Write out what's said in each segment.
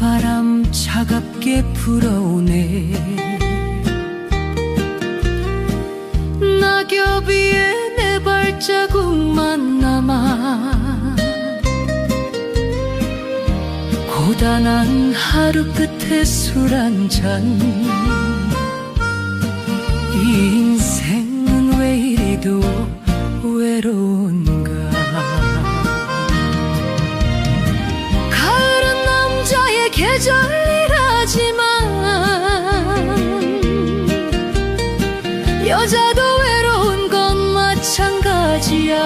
바람 차갑게 불어오네. 낙엽 위에 내 네 발자국만 남아 고단한 하루 끝에 술 한잔. 인생은 왜 이리도 외로운 계절이라지만 여자도 외로운 건 마찬가지야.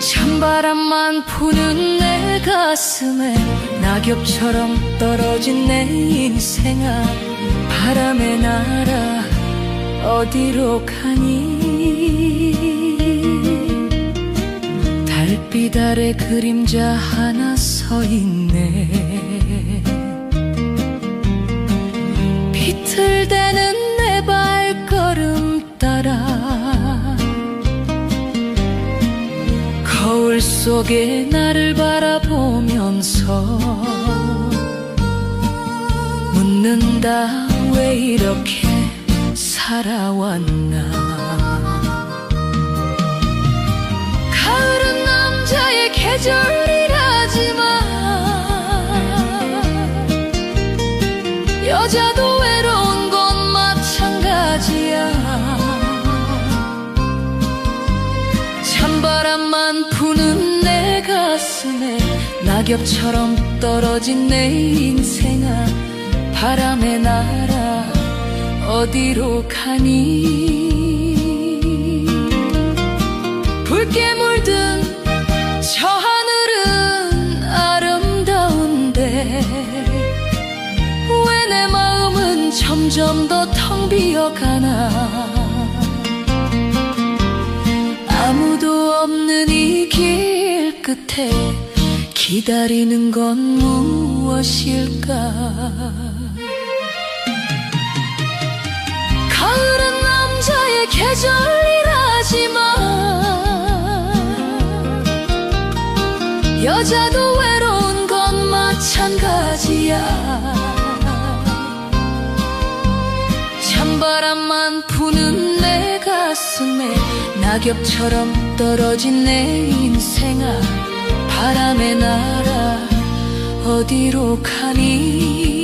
찬바람만 부는 내 가슴에 낙엽처럼 떨어진 내 인생아. 바람에 날아 어디로 가니 아래 그림자 하나 서 있네. 비틀대는 내 발걸음 따라 거울 속에 나를 바라보면서 묻는다 왜 이렇게 살아왔나 계절이라지만 여자도 외로운 건 마찬가지야. 찬바람만 부는 내 가슴에 낙엽처럼 떨어진 내 인생아 바람에 날아 어디로 가니? 붉게 물 점점 더 텅 비어가나. 아무도 없는 이 길 끝에 기다리는 건 무엇일까? 가을은 남자의 계절이라지만 여자도 외로운 건 마찬가지야 바람만 부는 내 가슴에 낙엽처럼 떨어진 내 인생아 바람에 날아 어디로 가니